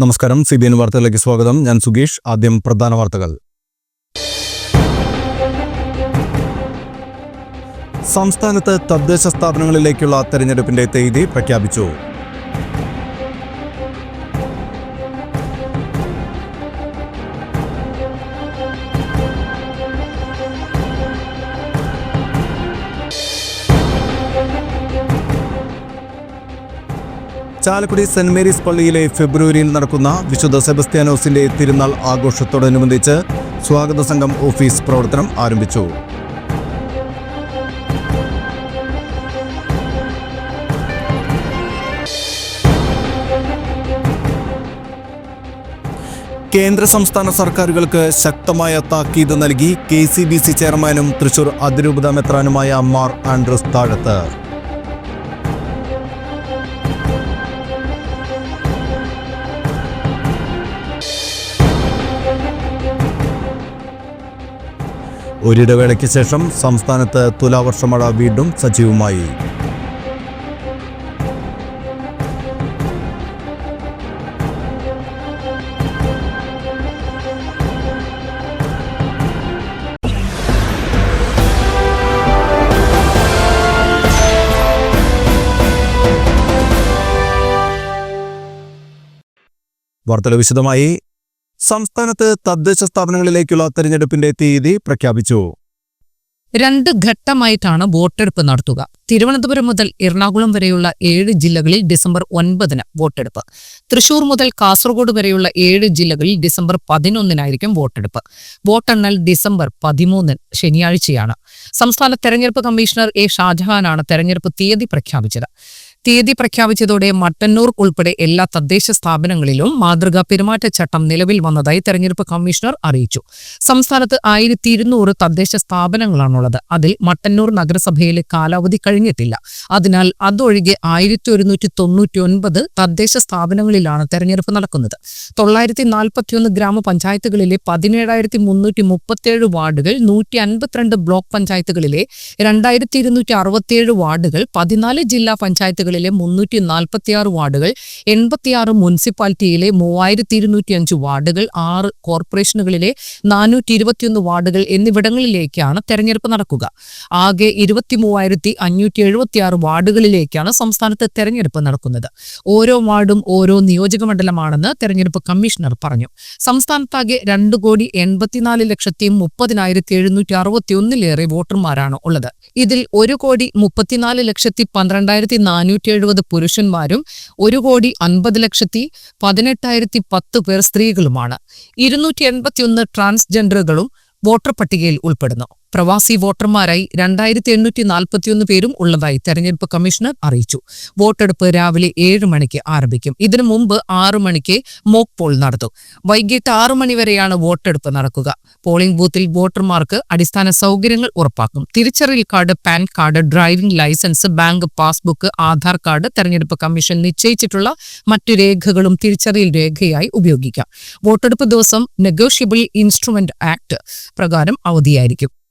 നമസ്കാരം. C B N വാർത്തകളിലേക്ക് സ്വാഗതം. ഞാൻ സുഗീഷ്. ആദ്യം പ്രധാന വാർത്തകൾ. സംസ്ഥാനത്ത് തദ്ദേശ സ്ഥാപനങ്ങളിലേക്കുള്ള തെരഞ്ഞെടുപ്പിന്റെ തീയതി പ്രഖ്യാപിച്ചു. ചാലക്കുടി സെന്റ് മേരീസ് പള്ളിയിലെ ഫെബ്രുവരിയിൽ നടക്കുന്ന വിശുദ്ധ സെബസ്ത്യാനോസിന്റെ തിരുനാൾ ആഘോഷത്തോടനുബന്ധിച്ച് സ്വാഗത സംഘം ഓഫീസ് പ്രവർത്തനം ആരംഭിച്ചു. കേന്ദ്ര സംസ്ഥാന സർക്കാരുകൾക്ക് ശക്തമായ താക്കീത് നൽകി കെ സി ബി സി ചെയർമാനും തൃശൂർ അതിരൂപത മെത്രാനുമായ മാർ ആൻഡ്രസ് താഴത്ത്. ഒരിടവേളയ്ക്ക് ശേഷം സംസ്ഥാനത്ത് തുലാവർഷ മഴ വീണ്ടും സജീവമായി. വാർത്തകൾ വിശദമായി. സംസ്ഥാനത്ത് തദ്ദേശ സ്ഥാപനങ്ങളിലേക്കുള്ള തെരഞ്ഞെടുപ്പിന്റെ തീയതി പ്രഖ്യാപിച്ചു. രണ്ട് ഘട്ടമായിട്ടാണ് വോട്ടെടുപ്പ് നടത്തുക. തിരുവനന്തപുരം മുതൽ എറണാകുളം വരെയുള്ള ഏഴ് ജില്ലകളിൽ ഡിസംബർ ഒൻപതിന് വോട്ടെടുപ്പ്. തൃശൂർ മുതൽ കാസർഗോഡ് വരെയുള്ള ഏഴ് ജില്ലകളിൽ ഡിസംബർ പതിനൊന്നിനായിരിക്കും വോട്ടെടുപ്പ്. വോട്ടെണ്ണൽ ഡിസംബർ പതിമൂന്നിന് ശനിയാഴ്ചയാണ്. സംസ്ഥാന തെരഞ്ഞെടുപ്പ് കമ്മീഷണർ എ ഷാജഹാനാണ് തെരഞ്ഞെടുപ്പ് തീയതി പ്രഖ്യാപിച്ചത്. തീയതി പ്രഖ്യാപിച്ചതോടെ മട്ടന്നൂർ ഉൾപ്പെടെ എല്ലാ തദ്ദേശ സ്ഥാപനങ്ങളിലും മാതൃകാ പെരുമാറ്റച്ചട്ടം നിലവിൽ വന്നതായി തെരഞ്ഞെടുപ്പ് കമ്മീഷണർ അറിയിച്ചു. സംസ്ഥാനത്ത് ആയിരത്തി ഇരുന്നൂറ് തദ്ദേശ സ്ഥാപനങ്ങളാണുള്ളത്. അതിൽ മട്ടന്നൂർ നഗരസഭയിലെ കാലാവധി കഴിഞ്ഞിട്ടില്ല. അതിനാൽ അതൊഴികെ ആയിരത്തി ഒരുന്നൂറ്റി തൊണ്ണൂറ്റി ഒൻപത് തദ്ദേശ സ്ഥാപനങ്ങളിലാണ് തെരഞ്ഞെടുപ്പ് നടക്കുന്നത്. തൊള്ളായിരത്തി നാൽപ്പത്തിയൊന്ന് ഗ്രാമപഞ്ചായത്തുകളിലെ പതിനേഴായിരത്തി മുന്നൂറ്റി മുപ്പത്തിയേഴ് വാർഡുകൾ നൂറ്റി അൻപത്തിരണ്ട് ബ്ലോക്ക് പഞ്ചായത്തുകളിലെ രണ്ടായിരത്തി ഇരുന്നൂറ്റി അറുപത്തിയേഴ് വാർഡുകൾ പതിനാല് ജില്ലാ പഞ്ചായത്തുകളിലെ മുന്നൂറ്റി നാൽപ്പത്തിയാറ് വാർഡുകൾ എൺപത്തിയാറ് മുനിസിപ്പാലിറ്റിയിലെ മൂവായിരത്തി ഇരുന്നൂറ്റി അഞ്ച് വാർഡുകൾ ആറ് കോർപ്പറേഷനുകളിലെ നാനൂറ്റി ഇരുപത്തിയൊന്ന് വാർഡുകൾ എന്നിവിടങ്ങളിലേക്കാണ് തെരഞ്ഞെടുപ്പ് നടക്കുക. ആകെ ഇരുപത്തി മൂവായിരത്തി അഞ്ഞൂറ്റി എഴുപത്തിയാറ് വാർഡുകളിലേക്കാണ് സംസ്ഥാനത്ത് തെരഞ്ഞെടുപ്പ് നടക്കുന്നത്. ഓരോ വാർഡും ഓരോ നിയോജകമണ്ഡലമാണെന്ന് തെരഞ്ഞെടുപ്പ് കമ്മീഷണർ പറഞ്ഞു. സംസ്ഥാനത്താകെ രണ്ട് കോടി എൺപത്തിനാല് ലക്ഷത്തി മുപ്പതിനായിരത്തി എഴുന്നൂറ്റി അറുപത്തി ഒന്നിലേറെ വോട്ടർമാരാണ് ഉള്ളത്. ഇതിൽ ഒരു കോടി മുപ്പത്തിനാല് ലക്ഷത്തി പന്ത്രണ്ടായിരത്തി നാനൂറ്റി എഴുപത് പുരുഷന്മാരും ഒരു കോടി അൻപത് ലക്ഷത്തി പതിനെട്ടായിരത്തി പത്ത് പേർ സ്ത്രീകളുമാണ്. ഇരുന്നൂറ്റി എൺപത്തിയൊന്ന് ട്രാൻസ്ജെൻഡറുകളും വോട്ടർ പട്ടികയിൽ ഉൾപ്പെടുന്നു. പ്രവാസി വോട്ടർമാരായി രണ്ടായിരത്തി എണ്ണൂറ്റി നാൽപ്പത്തിയൊന്ന് പേരും ഉള്ളതായി തെരഞ്ഞെടുപ്പ് കമ്മീഷണർ അറിയിച്ചു. വോട്ടെടുപ്പ് രാവിലെ ഏഴ് മണിക്ക് ആരംഭിക്കും. ഇതിനു മുമ്പ് ആറു മണിക്ക് മോക്ക് പോൾ നടത്തും. വൈകിട്ട് ആറു മണിവരെയാണ് വോട്ടെടുപ്പ് നടക്കുക. പോളിംഗ് ബൂത്തിൽ വോട്ടർമാർക്ക് അടിസ്ഥാന സൗകര്യങ്ങൾ ഉറപ്പാക്കും. തിരിച്ചറിയൽ card PAN card driving licence bank passbook Aadhaar card തെരഞ്ഞെടുപ്പ് കമ്മീഷൻ നിശ്ചയിച്ചിട്ടുള്ള മറ്റു രേഖകളും തിരിച്ചറിയൽ രേഖയായി ഉപയോഗിക്കാം. വോട്ടെടുപ്പ് ദിവസം നെഗോഷ്യബിൾ ഇൻസ്ട്രുമെന്റ് ആക്ട് പ്രകാരം അവധിയായിരിക്കും.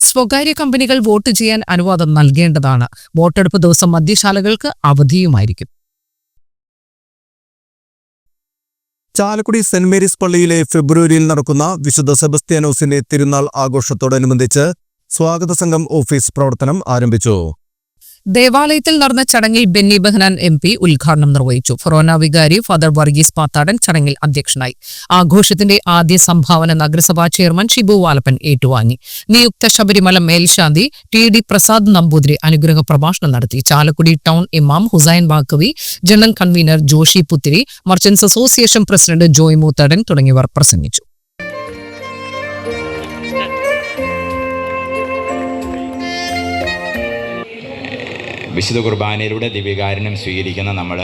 സ്വകാര്യ കമ്പനികൾ വോട്ട് ചെയ്യാൻ അനുവാദം നൽകേണ്ടതാണ്. വോട്ടെടുപ്പ് ദിവസം മദ്യശാലകൾക്ക് അവധിയുമായിരിക്കും. ചാലക്കുടി സെന്റ് മേരീസ് പള്ളിയിലെ ഫെബ്രുവരിയിൽ നടക്കുന്ന വിശുദ്ധ സെബസ്ത്യാനോസിന്റെ തിരുനാൾ ആഘോഷത്തോടനുബന്ധിച്ച് സ്വാഗത സംഘം ഓഫീസ് പ്രവർത്തനം ആരംഭിച്ചു. ദേവാലയത്തിൽ നടന്ന ചടങ്ങിൽ ബെന്നി ബഹനാൻ എം പി ഉദ്ഘാടനം നിർവഹിച്ചു. ഫൊറോന വികാരി ഫാദർ വർഗീസ് പാത്താടൻ ചടങ്ങിൽ അധ്യക്ഷനായി. ആഘോഷത്തിന്റെ ആദ്യ സംഭാവന നഗരസഭാ ചെയർമാൻ ഷിബു വാലപ്പൻ ഏറ്റുവാങ്ങി. നിയുക്ത ശബരിമല മേൽശാന്തി ടി ഡി പ്രസാദ് നമ്പൂതിരി അനുഗ്രഹ പ്രഭാഷണം നടത്തി. ചാലക്കുടി ടൗൺ ഇമാം Hussain Baqavi general convener Joshi Puthiri merchants association president Joy Moothadan തുടങ്ങിയവർ പ്രസംഗിച്ചു. വിശുദ്ധ കുർബാനയിലൂടെ ദിവ്യകാരുണ്യം സ്വീകരിക്കുന്ന നമ്മൾ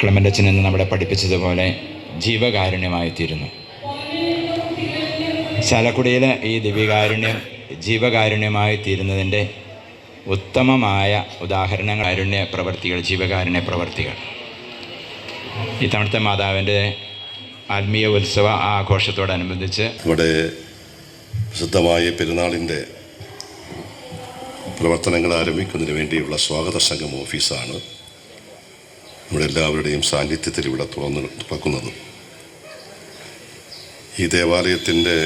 ക്ലമന്റച്ചൻ എന്ന് നമ്മളെ പഠിപ്പിച്ചതുപോലെ ജീവകാരുണ്യമായി തീരുന്നു ചാലക്കുടിയിൽ ഈ ദിവ്യകാരുണ്യം ജീവകാരുണ്യമായി തീരുന്നതിന്റെ ഉത്തമമായ ഉദാഹരണങ്ങൾ കാരുണ്യ പ്രവർത്തികൾ ജീവകാരുണ്യ പ്രവർത്തികൾ. ഇത്തവണത്തെ മാതാവിന്റെ ആത്മീയ ഉത്സവ ആഘോഷത്തോടനുബന്ധിച്ച് ഇവിടെ വിശുദ്ധമായ പെരുന്നാളിന്റെ പ്രവർത്തനങ്ങൾ ആരംഭിക്കുന്നതിന് വേണ്ടിയുള്ള സ്വാഗത സംഘം ഓഫീസാണ്. നമ്മുടെ എല്ലാവരുടെയും സാന്നിധ്യത്തിൽ ഇവിടെ തുറന്ന് തുറക്കുന്നത്. ഈ ദേവാലയത്തിന്റെ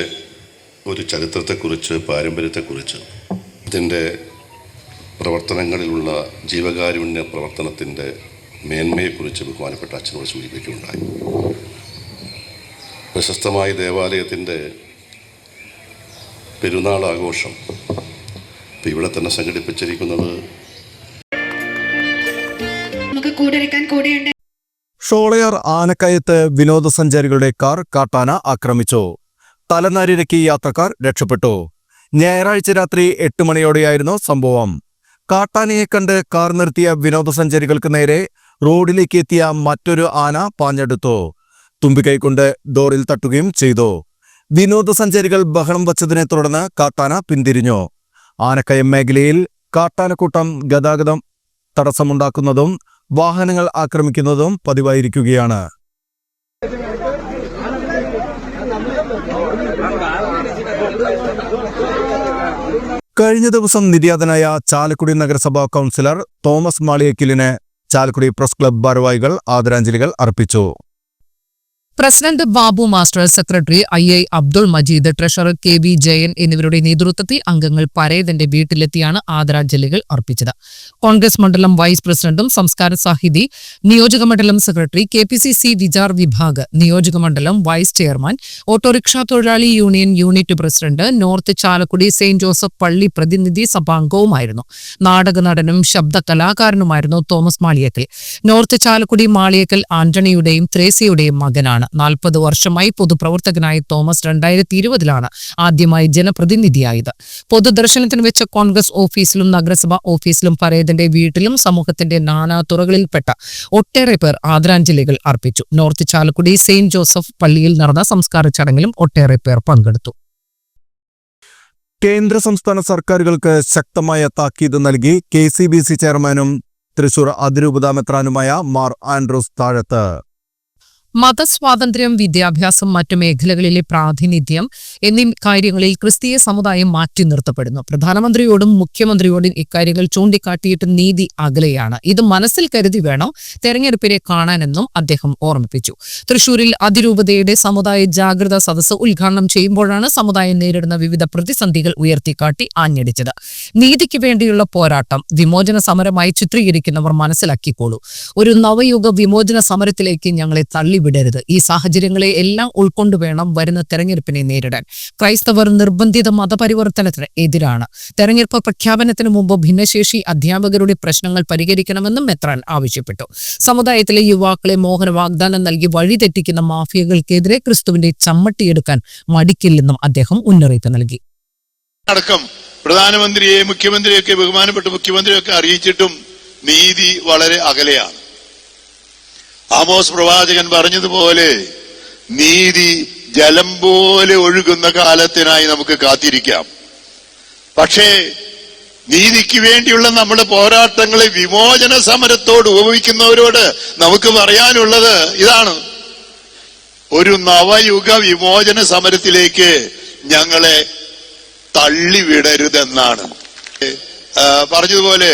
ഒരു ചരിത്രത്തെക്കുറിച്ച് പാരമ്പര്യത്തെക്കുറിച്ച് ഇതിന്റെ പ്രവർത്തനങ്ങളിലുള്ള ജീവകാരുണ്യ പ്രവർത്തനത്തിന്റെ മേന്മയെക്കുറിച്ച് ബഹുമാനപ്പെട്ട അച്ഛനോട് സൂചിപ്പിക്കുകയുണ്ടായി. പ്രശസ്തമായ ദേവാലയത്തിന്റെ പെരുന്നാൾ ആഘോഷം ഇവിടെ തന്നെ സംഘടിപ്പിച്ചിരിക്കുന്നത്. നമുക്ക് കൂടെയുണ്ട്. ഷോളയാർ ആനക്കയത്ത് വിനോദസഞ്ചാരികളുടെ കാർ കാട്ടാന ആക്രമിച്ചു. തലനാരിരക്കി യാത്രക്കാർ രക്ഷപ്പെട്ടു. ഞായറാഴ്ച രാത്രി എട്ട് മണിയോടെയായിരുന്നു സംഭവം. കാട്ടാനയെ കണ്ട് കാർ നിർത്തിയ വിനോദസഞ്ചാരികൾക്ക് നേരെ റോഡിലേക്ക് എത്തിയ മറ്റൊരു ആന പാഞ്ഞെടുത്തു. തുമ്പിക്കൈ കൊണ്ട് ഡോറിൽ തട്ടുകയും ചെയ്തു. വിനോദസഞ്ചാരികൾ ബഹളം വച്ചതിനെ തുടർന്ന് കാട്ടാന പിന്തിരിഞ്ഞു. ആനക്കയം മേഖലയിൽ കാട്ടാനക്കൂട്ടം ഗതാഗതം തടസ്സമുണ്ടാക്കുന്നതും വാഹനങ്ങൾ ആക്രമിക്കുന്നതും പതിവായിരിക്കുകയാണ്. കഴിഞ്ഞ ദിവസം നിര്യാതനായ ചാലക്കുടി നഗരസഭാ കൗൺസിലർ തോമസ് മാളിയക്കിലിന് ചാലക്കുടി പ്രസ് ക്ലബ് ഭാരവാഹികൾ ആദരാഞ്ജലികൾ അർപ്പിച്ചു. President Babu master secretary I I Abdul Majeed treasurer K V Jayan എന്നിവരുടെ നേതൃത്വത്തിൽ അംഗങ്ങൾ പരേതന്റെ വീട്ടിലെത്തിയാണ് ആദരാഞ്ജലികൾ അർപ്പിച്ചത്. കോൺഗ്രസ് മണ്ഡലം വൈസ് പ്രസിഡന്റും സംസ്കാര സാഹിതി നിയോജക മണ്ഡലം secretary K P C C Vichar Vibhag നിയോജക മണ്ഡലം വൈസ് ചെയർമാൻ ഓട്ടോറിക്ഷ തൊഴിലാളി union unit president north Chalakudy saint Joseph പള്ളി പ്രതിനിധി സഭാംഗവുമായിരുന്നു. നാടക നടനും ശബ്ദ കലാകാരനുമായിരുന്നു തോമസ് മാളിയക്കൽ. നോർത്ത് ചാലക്കുടി മാളിയക്കൽ ആന്റണിയുടെയും ത്രേസിയുടെയും മകനാണ്. നാൽപ്പത് വർഷമായി പൊതുപ്രവർത്തകനായ തോമസ് രണ്ടായിരത്തി ഇരുപതിലാണ് ആദ്യമായി ജനപ്രതിനിധിയായത്. പൊതുദർശനത്തിന് വെച്ച കോൺഗ്രസ് ഓഫീസിലും നഗരസഭാ ഓഫീസിലും പരേതന്റെ വീട്ടിലും സമൂഹത്തിന്റെ നാനാ തുറകളിൽപ്പെട്ട ഒട്ടേറെ പേർ ആദരാഞ്ജലികൾ അർപ്പിച്ചു. നോർത്ത് ചാലക്കുടി സെയിന്റ് ജോസഫ് പള്ളിയിൽ നടന്ന സംസ്കാര ചടങ്ങിലും ഒട്ടേറെ പേർ പങ്കെടുത്തു. കേന്ദ്ര സംസ്ഥാന സർക്കാരുകൾക്ക് ശക്തമായ താക്കീത് നൽകി കെ സി ബി സി ചെയർമാനും തൃശൂർ അതിരൂപതാമെത്രാനുമായ മാർ ആൻഡ്രൂസ് താഴത്ത്. മതസ്വാതന്ത്ര്യം വിദ്യാഭ്യാസം മറ്റു മേഖലകളിലെ പ്രാതിനിധ്യം എന്നീ കാര്യങ്ങളിൽ ക്രിസ്തീയ സമുദായം മാറ്റി നിർത്തപ്പെടുന്നു. പ്രധാനമന്ത്രിയോടും മുഖ്യമന്ത്രിയോടും ഇക്കാര്യങ്ങൾ ചൂണ്ടിക്കാട്ടിയിട്ട് നീതി അകലെയാണ്. ഇത് മനസ്സിൽ കരുതി വേണം തെരഞ്ഞെടുപ്പിനെ കാണാനെന്നും അദ്ദേഹം ഓർമ്മിപ്പിച്ചു. തൃശൂരിൽ അതിരൂപതയുടെ സമുദായ ജാഗ്രത സദസ്സ് ഉദ്ഘാടനം ചെയ്യുമ്പോഴാണ് സമുദായം നേരിടുന്ന വിവിധ പ്രതിസന്ധികൾ ഉയർത്തിക്കാട്ടി ആഞ്ഞടിച്ചത്. നീതിക്ക് വേണ്ടിയുള്ള പോരാട്ടം വിമോചന സമരമായി ചിത്രീകരിക്കുന്നവർ മനസ്സിലാക്കിക്കോളൂ. ഒരു നവയുഗ വിമോചന സമരത്തിലേക്ക് ഞങ്ങളെ തള്ളിവിടരുത് ഈ സാഹചര്യങ്ങളെ എല്ലാം ഉൾക്കൊണ്ടു വേണം വരുന്ന തെരഞ്ഞെടുപ്പിനെ നേരിടാൻ. ക്രൈസ്തവർ നിർബന്ധിത മതപരിവർത്തനത്തിന് എതിരാണ്. തെരഞ്ഞെടുപ്പ് പ്രഖ്യാപനത്തിന് മുമ്പ് ഭിന്നശേഷി അധ്യാപകരുടെ പ്രശ്നങ്ങൾ പരിഹരിക്കണമെന്നും മെത്രാൻ ആവശ്യപ്പെട്ടു. സമുദായത്തിലെ യുവാക്കളെ മോഹന വാഗ്ദാനം നൽകി വഴിതെറ്റിക്കുന്ന മാഫിയകൾക്കെതിരെ ക്രിസ്തുവിന്റെ ചമ്മട്ടിയെടുക്കാൻ മടിക്കില്ലെന്നും അദ്ദേഹം മുന്നറിയിപ്പ് നൽകി. അടക്കം പ്രധാനമന്ത്രിയെ മുഖ്യമന്ത്രിയൊക്കെ ബഹുമാനപ്പെട്ട മുഖ്യമന്ത്രിയൊക്കെ അറിയിച്ചിട്ടും നീതി വളരെ അകലെയാണ്. ആമോസ് പ്രവാചകൻ പറഞ്ഞതുപോലെ നീതി ജലം പോലെ ഒഴുകുന്ന കാലത്തിനായി നമുക്ക് കാത്തിരിക്കാം. പക്ഷേ നീതിക്ക് വേണ്ടിയുള്ള നമ്മുടെ പോരാട്ടങ്ങളെ വിമോചന സമരത്തോട് ഉപയോഗിക്കുന്നവരോട് നമുക്ക് പറയാനുള്ളത് ഇതാണ്. ഒരു നവയുഗ വിമോചന സമരത്തിലേക്ക് ഞങ്ങളെ തള്ളിവിടരുതെന്നാണ്. പറഞ്ഞതുപോലെ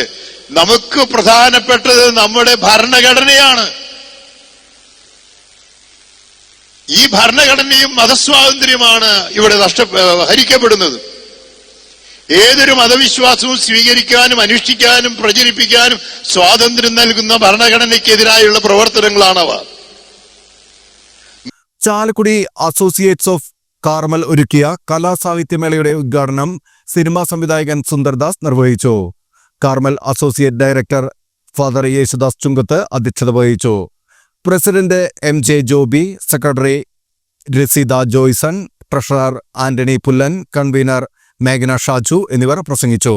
നമുക്ക് പ്രധാനപ്പെട്ടത് നമ്മുടെ ഭരണഘടനയാണ്. ഈ ഭരണഘടനയും മതസ്വാതന്ത്ര്യമാണ് ഇവിടെ നഷ്ട ഹരിക്കപ്പെടുന്നത്. ഏതൊരു മതവിശ്വാസവും സ്വീകരിക്കാനും അനുഷ്ഠിക്കാനും പ്രചരിപ്പിക്കാനും സ്വാതന്ത്ര്യം നൽകുന്ന ഭരണഘടനയ്ക്കെതിരായുള്ള പ്രവർത്തനങ്ങളാണവ. ചാലക്കുടി അസോസിയേറ്റ്സ് ഓഫ് കാർമൽ ഒരുക്കിയ കലാസാഹിത്യമേളയുടെ ഉദ്ഘാടനം സിനിമാ സംവിധായകൻ സുന്ദർദാസ് നിർവഹിച്ചു. Carmel associate director father Yesudas Chunkath അധ്യക്ഷത വഹിച്ചു. President M J Joby secretary Raseeda Joyson treasurer Antony Pullan convener മേഘന Shaju എന്നിവർ പ്രസംഗിച്ചു.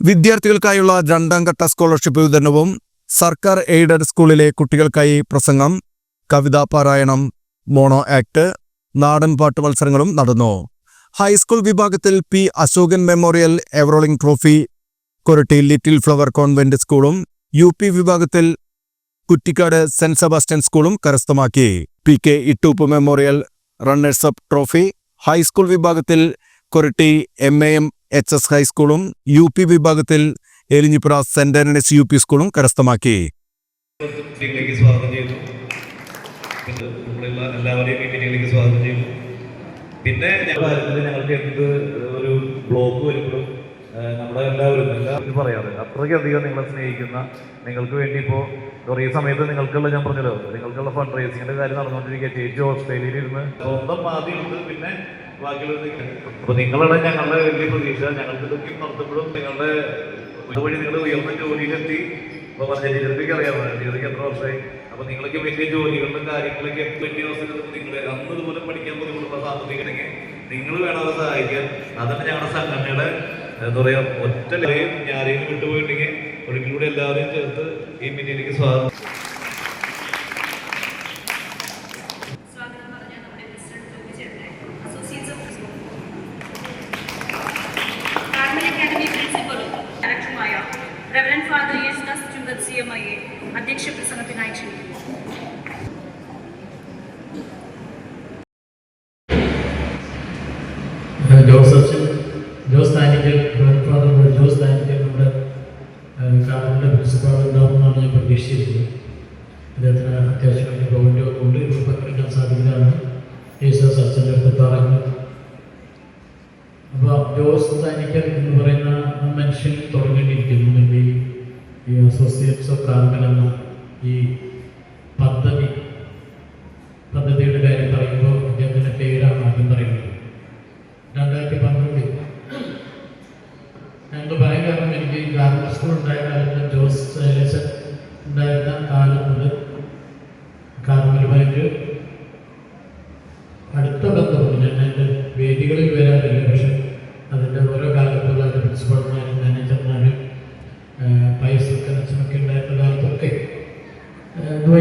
വിദ്യാർത്ഥികൾക്കായുള്ള രണ്ടാം ഘട്ട സ്കോളർഷിപ്പ് വിതരണവും സർക്കാർ എയ്ഡഡ് സ്കൂളിലെ കുട്ടികൾക്കായി പ്രസംഗം കവിതാ പാരായണം മോണോ ആക്ട് നാടൻ പാട്ട് മത്സരങ്ങളും നടന്നു. ഹൈസ്കൂൾ വിഭാഗത്തിൽ P Ashokan memorial ever rolling trophy Koratty little flower convent സ്കൂളും യു വിഭാഗത്തിൽ കുറ്റിക്കാട് സെന്റ് സെബാസ്റ്റ്യൻ സ്കൂളും കരസ്ഥമാക്കി. P K Ittoop memorial runners up trophy high school വിഭാഗത്തിൽ Koratty M A M H S ഹൈസ്കൂളും യു പി വിഭാഗത്തിൽ Elinjipra Saint Antony's U P സ്കൂളും കരസ്ഥമാക്കി. സ്വാഗതം പിന്നെ എല്ലാവരെയും സ്വാഗതം പിന്നെ ഞങ്ങൾക്ക് എന്ത് ഒരു ബ്ലോക്ക് വരുമ്പോഴും നമ്മുടെ എല്ലാവരും എല്ലാവരും പറയാറ്. അത്രയ്ക്കധികം നിങ്ങളെ സ്നേഹിക്കുന്ന നിങ്ങൾക്ക് വേണ്ടി ഇപ്പോൾ കുറേ സമയത്ത് നിങ്ങൾക്കുള്ള ഞാൻ പറഞ്ഞല്ലോ നിങ്ങൾക്കുള്ള ഫണ്ട് റേസിങ്ങിന്റെ കാര്യം നടന്നുകൊണ്ടിരിക്കുക. ചേച്ചി ഓസ്ട്രേലിയയിൽ ഇരുന്ന് സ്വന്തം പാതിയുണ്ട് പിന്നെ ബാക്കിയുള്ളത് അപ്പൊ നിങ്ങളുടെ ഞങ്ങളുടെ വലിയ പ്രതീക്ഷ. ഞങ്ങൾക്ക് ഇതൊക്കെ നടത്തുമ്പോഴും നിങ്ങളുടെ വഴി നിങ്ങൾ ഉയർന്ന ജോലിയിലെത്തി. ഇപ്പൊ പറഞ്ഞ ജീവിതത്തിലേക്ക് അറിയാമോ ജീവിതത്തിലേക്ക് എത്ര വർഷമായി. അപ്പൊ നിങ്ങൾക്ക് വലിയ ജോലികളിലും കാര്യങ്ങളൊക്കെ വലിയ ദിവസത്തിൽ നിങ്ങൾ അന്ന് ഇതുപോലെ പഠിക്കാൻ ബുദ്ധിമുട്ടുള്ള സാമ്പത്തികമാണെങ്കിൽ നിങ്ങൾ വേണം സഹായിക്കാൻ. അതന്നെ ഞങ്ങളുടെ സംഘടനയുടെ എന്താ പറയാ ഒറ്റ ഞാരെയും വിട്ടുപോയിട്ടുണ്ടെങ്കിൽ ഒരിക്കലൂടെ എല്ലാവരെയും ചേർത്ത് ഈ സ്വാഗതം സ്വാഗതം പറഞ്ഞ നമ്മുടെ പ്രസിഡന്റ് ജോബി ചേട്ടനെ അസോസിയേറ്റ്സ് ഓഫ് കാർമൽ അക്കാദമി പ്രിൻസിപ്പലും ഡയറക്ടറുമായ reverend father Yesudas Chunkath C M ഐയെ അധ്യക്ഷ പ്രസംഗത്തിനായി ക്ഷണിക്കുന്നു ജോസ് അച്ഛൻ ജോസ് താനിക്കൽ ഫാദർ ജോസ് താനിക്കൽ നമ്മുടെ കാറിന്റെ പ്രിൻസിപ്പാൾ ഉണ്ടാവുമെന്നാണ് ഞാൻ പ്രതീക്ഷിച്ചിരുന്നത് അദ്ദേഹത്തിന് അത്യാവശ്യമായിട്ട് ഗവൺമെന്റ് കൊണ്ട് ഇപ്പോൾ പങ്കെടുക്കാൻ സാധിക്കുന്നതാണ് യേശുദാസ് അച്ഛന്റെ അടുത്ത് പറഞ്ഞു. അപ്പോൾ ജോസ് താനിക്കൽ എന്ന് പറയുന്ന മനുഷ്യൻ തുടങ്ങേണ്ടിയിരിക്കുന്നു ഈ- ഈ അസോസിയേറ്റ്സ് ഓഫ് കാർമൽ എന്ന ഈ പദ്ധതി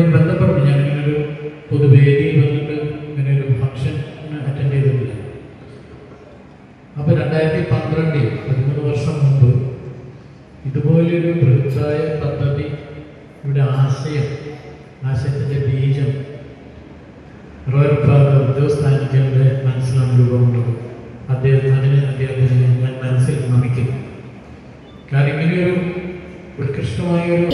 ഇതുമായി ബന്ധപ്പെട്ടു ഞാനിങ്ങനെ ഒരു പൊതുവേദിയിൽ വന്നിട്ട് ഇങ്ങനെ ഒരു ഫംഗ്ഷൻ അറ്റൻഡ് ചെയ്തിട്ടില്ല. അപ്പോൾ രണ്ടായിരത്തി പന്ത്രണ്ടിൽ പതിമൂന്ന് വർഷം മുമ്പ് ഇതുപോലൊരു ബൃഹത്തായ പദ്ധതി ഇവിടെ ആശയം ആശയത്തിന്റെ ബീജം റോയൽ ഫാദർ ജോസ് താനിക്കലിന്റെ മനസ്സിലാണ് രൂപമുള്ളത്. അദ്ദേഹം അതിന് അദ്ദേഹത്തിന് ഞാൻ മനസ്സിൽ നമിക്കുന്നു കാരണം ഇങ്ങനെയൊരു ഉത്കൃഷ്ടമായ ഒരു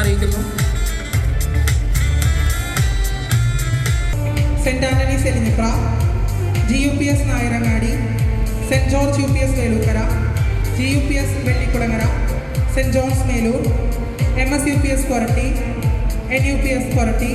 അറിയിക്കുന്നു. Saint Antony's Elinjipra G U P S Nayarangadi saint George U P S Veloorkara G U P S Vellikulangara saint John's Meloor M S U P S Koratty N U P S Koratty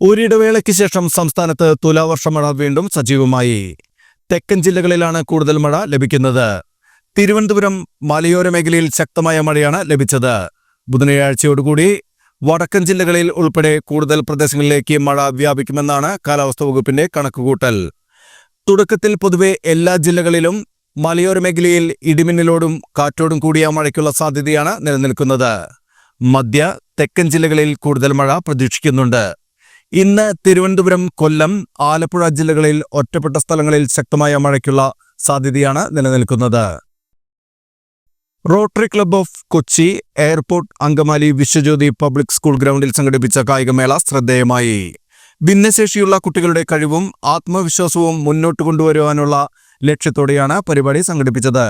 ഒരിടവേളയ്ക്ക് ശേഷം സംസ്ഥാനത്ത് തുലാവർഷ മഴ വീണ്ടും സജീവമായി. തെക്കൻ ജില്ലകളിലാണ് കൂടുതൽ മഴ ലഭിക്കുന്നത്. തിരുവനന്തപുരം മലയോര മേഖലയിൽ ശക്തമായ മഴയാണ് ലഭിച്ചത്. ബുധനാഴ്ചയോടുകൂടി വടക്കൻ ജില്ലകളിൽ ഉൾപ്പെടെ കൂടുതൽ പ്രദേശങ്ങളിലേക്ക് മഴ വ്യാപിക്കുമെന്നാണ് കാലാവസ്ഥാ വകുപ്പിന്റെ കണക്കുകൂട്ടൽ. തുടക്കത്തിൽ പൊതുവെ എല്ലാ ജില്ലകളിലും മലയോര മേഖലയിൽ ഇടിമിന്നലോടും കാറ്റോടും കൂടിയ മഴയ്ക്കുള്ള സാധ്യതയാണ് നിലനിൽക്കുന്നത്. മധ്യ തെക്കൻ ജില്ലകളിൽ കൂടുതൽ മഴ പ്രതീക്ഷിക്കുന്നുണ്ട്. ഇന്ന് തിരുവനന്തപുരം കൊല്ലം ആലപ്പുഴ ജില്ലകളിൽ ഒറ്റപ്പെട്ട സ്ഥലങ്ങളിൽ ശക്തമായ മഴയ്ക്കുള്ള സാധ്യതയാണ് നിലനിൽക്കുന്നത്. Rotary Club of Kochi airport Angamaly Vishwajyothi public school ഗ്രൗണ്ടിൽ സംഘടിപ്പിച്ച കായികമേള ശ്രദ്ധേയമായി. ഭിന്നശേഷിയുള്ള കുട്ടികളുടെ കഴിവും ആത്മവിശ്വാസവും മുന്നോട്ട് കൊണ്ടുവരുവാനുള്ള ലക്ഷ്യത്തോടെയാണ് പരിപാടി സംഘടിപ്പിച്ചത്.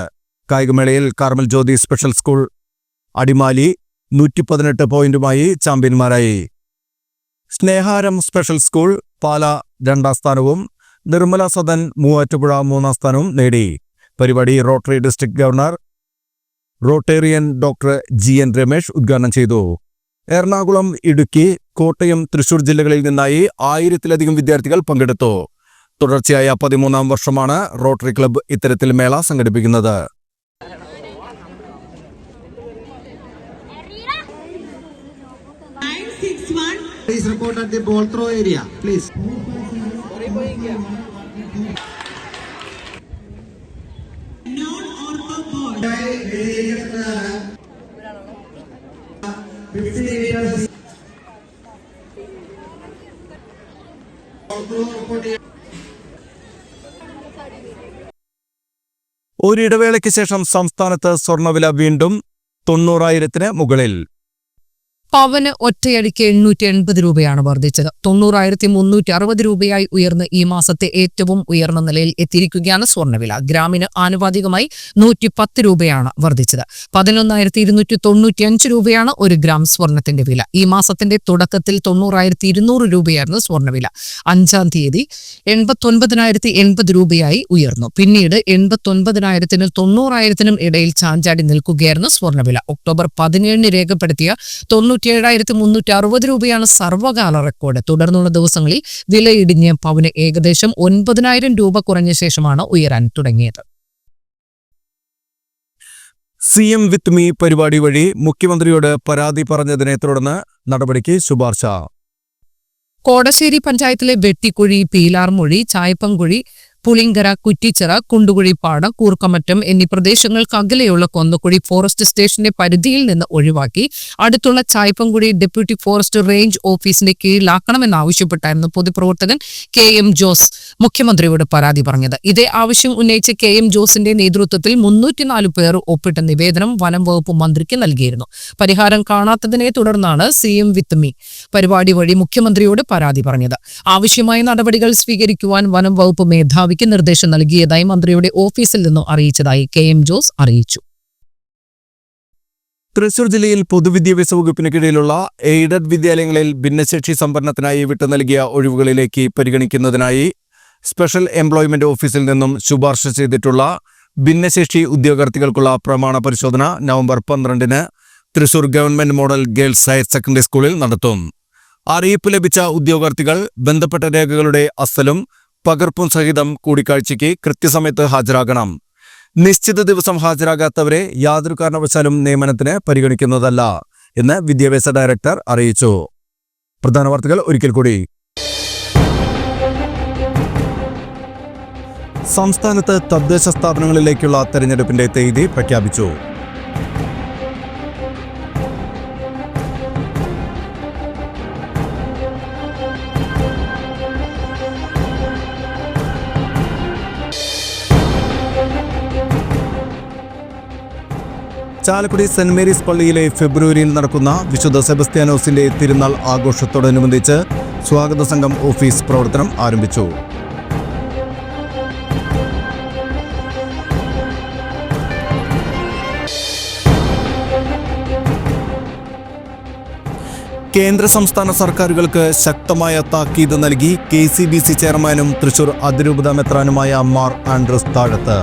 കായികമേളയിൽ Carmel Jyothi special school Adimali നൂറ്റി പതിനെട്ട് പോയിന്റുമായി ചാമ്പ്യന്മാരായി. സ്നേഹാരം സ്പെഷ്യൽ സ്കൂൾ പാല രണ്ടാം സ്ഥാനവും നിർമ്മല സദൻ മൂവാറ്റുപുഴ മൂന്നാം സ്ഥാനവും നേടി. പരിപാടി Rotary district governor Rotarian doctor G N Ramesh ഉദ്ഘാടനം ചെയ്തു. എറണാകുളം ഇടുക്കി കോട്ടയം തൃശൂർ ജില്ലകളിൽ നിന്നായി ആയിരത്തിലധികം വിദ്യാർത്ഥികൾ പങ്കെടുത്തു. തുടർച്ചയായ പതിമൂന്നാം വർഷമാണ് റോട്ടറി ക്ലബ്ബ് ഇത്തരത്തിൽ മേള സംഘടിപ്പിക്കുന്നത്. Report at the ball throw area, please. ഒരിടവേളയ്ക്ക് ശേഷം സംസ്ഥാനത്ത് സ്വർണവില വീണ്ടും തൊണ്ണൂറായിരത്തിന് മുകളിൽ പവന് ഒറ്റയടിക്ക് എണ്ണൂറ്റി എൺപത് രൂപയാണ് വർദ്ധിച്ചത്. തൊണ്ണൂറായിരത്തി മുന്നൂറ്റി അറുപത് രൂപയായി ഉയർന്ന് ഈ മാസത്തെ ഏറ്റവും ഉയർന്ന നിലയിൽ എത്തിയിരിക്കുകയാണ് സ്വർണവില ഗ്രാമിന് ആനുപാതികമായി നൂറ്റി പത്ത് രൂപയാണ് വർദ്ധിച്ചത്. പതിനൊന്നായിരത്തി ഇരുന്നൂറ്റി തൊണ്ണൂറ്റി അഞ്ച് രൂപയാണ് ഒരു ഗ്രാം സ്വർണത്തിന്റെ വില. ഈ മാസത്തിന്റെ തുടക്കത്തിൽ തൊണ്ണൂറായിരത്തി ഇരുന്നൂറ് രൂപയായിരുന്നു സ്വർണവില അഞ്ചാം തീയതി എൺപത്തൊൻപതിനായിരത്തി എൺപത് രൂപയായി ഉയർന്നു. പിന്നീട് എൺപത്തൊൻപതിനായിരത്തിനും തൊണ്ണൂറായിരത്തിനും ഇടയിൽ ചാഞ്ചാടി നിൽക്കുകയായിരുന്നു സ്വർണവില ഒക്ടോബർ പതിനേഴിന് രേഖപ്പെടുത്തിയ തൊണ്ണൂറ്റിയേഴായിരത്തി മുന്നൂറ്റി അറുപത് രൂപയാണ് സർവകാല റെക്കോർഡ്. തുടർന്നുള്ള ദിവസങ്ങളിൽ വില ഇടിഞ്ഞ് പവന് ഏകദേശം ഒൻപതിനായിരം രൂപ കുറഞ്ഞ ശേഷമാണ് ഉയരാൻ തുടങ്ങിയത്. സി എം വിത്ത് മീ പരിപാടി വഴി മുഖ്യമന്ത്രിയോട് പരാതി പറഞ്ഞതിനെ തുടർന്ന് നടപടിക്ക് ശുപാർശ. കോടശ്ശേരി പഞ്ചായത്തിലെ വെട്ടിക്കുഴി പീലാർമൊഴി ചായപ്പംകുഴി പുളിങ്കര കുറ്റിച്ചിറ കുണ്ടുകുഴിപ്പാട് കൂർക്കമറ്റം എന്നീ പ്രദേശങ്ങൾക്ക് അകലെയുള്ള കൊന്നക്കുഴി ഫോറസ്റ്റ് സ്റ്റേഷന്റെ പരിധിയിൽ നിന്ന് ഒഴിവാക്കി അടുത്തുള്ള ചായ്പങ്കുടി ഡെപ്യൂട്ടി ഫോറസ്റ്റ് റേഞ്ച് ഓഫീസിന്റെ കീഴിലാക്കണമെന്നാവശ്യപ്പെട്ടായിരുന്നു പൊതുപ്രവർത്തകൻ കെ എം ജോസ് മുഖ്യമന്ത്രിയോട് പരാതി പറഞ്ഞത്. ഇതേ ആവശ്യം ഉന്നയിച്ച കെ എം ജോസിന്റെ നേതൃത്വത്തിൽ മുന്നൂറ്റിനാല് പേർ ഒപ്പിട്ട നിവേദനം വനം വകുപ്പ് മന്ത്രിക്ക് നൽകിയിരുന്നു. പരിഹാരം കാണാത്തതിനെ തുടർന്നാണ് സി എം വിത്ത് മീ പരിപാടി വഴി മുഖ്യമന്ത്രിയോട് പരാതി പറഞ്ഞത്. ആവശ്യമായ നടപടികൾ സ്വീകരിക്കുവാൻ വനം വകുപ്പ് മേധാവിക്ക് നിർദ്ദേശം നൽകിയതായി മന്ത്രിയുടെ ഓഫീസിൽ നിന്നും അറിയിച്ചതായി കെ എം ജോസ് അറിയിച്ചു. തൃശൂർ ജില്ലയിൽ പൊതുവിദ്യാഭ്യാസ വകുപ്പിന് കീഴിലുള്ള എയ്ഡഡ് വിദ്യാലയങ്ങളിൽ ഭിന്നശേഷി സംവരണത്തിനായി വിട്ടു നൽകിയ ഒഴിവുകളിലേക്ക് പരിഗണിക്കുന്നതിനായി സ്പെഷ്യൽ എംപ്ലോയ്മെന്റ് ഓഫീസിൽ നിന്നും ശുപാർശ ചെയ്തിട്ടുള്ള ഭിന്നശേഷി ഉദ്യോഗാർത്ഥികൾക്കുള്ള പ്രമാണ പരിശോധന നവംബർ പന്ത്രണ്ടിന് Thrissur government model girls higher secondary സ്കൂളിൽ നടത്തും. അറിയിപ്പ് ലഭിച്ച ഉദ്യോഗാർത്ഥികൾ ബന്ധപ്പെട്ട രേഖകളുടെ അസലും പകർപ്പും സഹിതം കൂടിക്കാഴ്ചയ്ക്ക് കൃത്യസമയത്ത് ഹാജരാകണം. നിശ്ചിത ദിവസം ഹാജരാകാത്തവരെ യാതൊരു കാരണവശാലും നിയമനത്തിന് പരിഗണിക്കുന്നതല്ല എന്ന് വിദ്യാഭ്യാസ ഡയറക്ടർ അറിയിച്ചു. പ്രധാന വാർത്തകൾ ഒരിക്കൽ കൂടി. സംസ്ഥാനത്ത് തദ്ദേശ സ്ഥാപനങ്ങളിലേക്കുള്ള തെരഞ്ഞെടുപ്പിന്റെ തീയതി പ്രഖ്യാപിച്ചു. ചാലക്കുടി സെന്റ് മേരീസ് പള്ളിയിലെ ഫെബ്രുവരിയിൽ നടക്കുന്ന വിശുദ്ധ സെബസ്ത്യാനോസിന്റെ തിരുനാൾ ആഘോഷത്തോടനുബന്ധിച്ച് സ്വാഗത സംഘം ഓഫീസ് പ്രവർത്തനം ആരംഭിച്ചു. കേന്ദ്ര സംസ്ഥാന സർക്കാരുകൾക്ക് ശക്തമായ താക്കീത് നൽകി കെ സി ബി സി ചെയർമാനും തൃശൂർ അതിരൂപത മെത്രാനുമായ മാർ ആൻഡ്രസ് താഴത്ത്.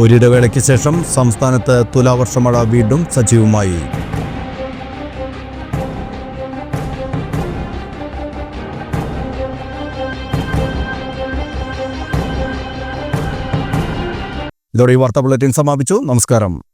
ഒരിടവേളയ്ക്ക് ശേഷം സംസ്ഥാനത്ത് തുലാവർഷ മഴ വീണ്ടും സജീവമായി. ഇതോടെ ഈ വാർത്താ ബുള്ളറ്റിൻ സമാപിച്ചു. നമസ്കാരം.